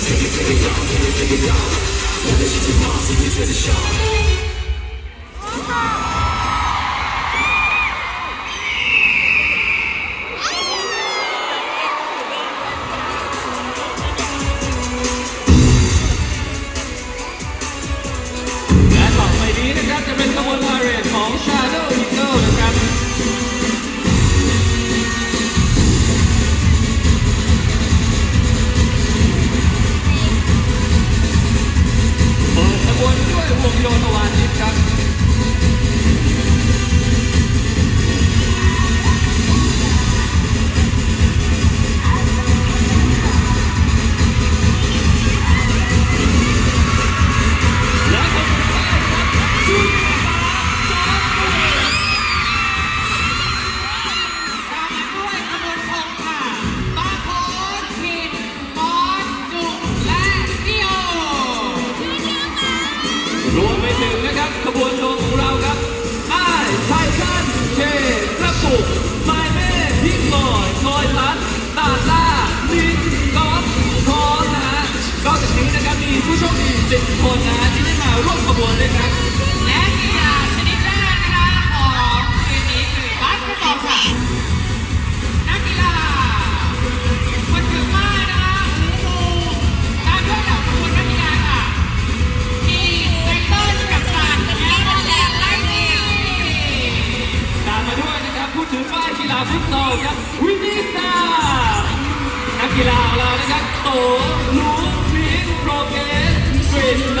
Take it, take it down, take it, take it down. Now that shit's impossible, take the shot. รวมไปถึงนะครับขบวนโชว์ของเราครับอ้ายไททันเชกระปุกไมเม่พิกลอยคอยลัดตาล่าลินกอล์ฟทอนนะฮะก็จากนี้นะครับมีผู้โชคดี 10 คนนะฮะที่ได้มาร่วมขบวนด้วยครับและกีฬา ป้ายกีฬาฟุตซอครับวินิตานักกีฬาของเรานะครับโตลูมินโปรเกสกรินแล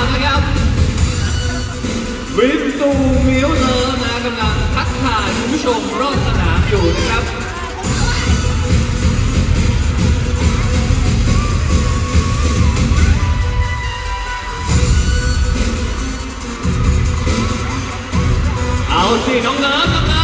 ตอนนี้นะครับรถไอคอนิกของเรานะครับวิมตูมิวเลอร์นะกำลังทักทายคุณผู้ชมรอบสนามอยู่นะครับเอาสิน้องเลิฟน้องเลิ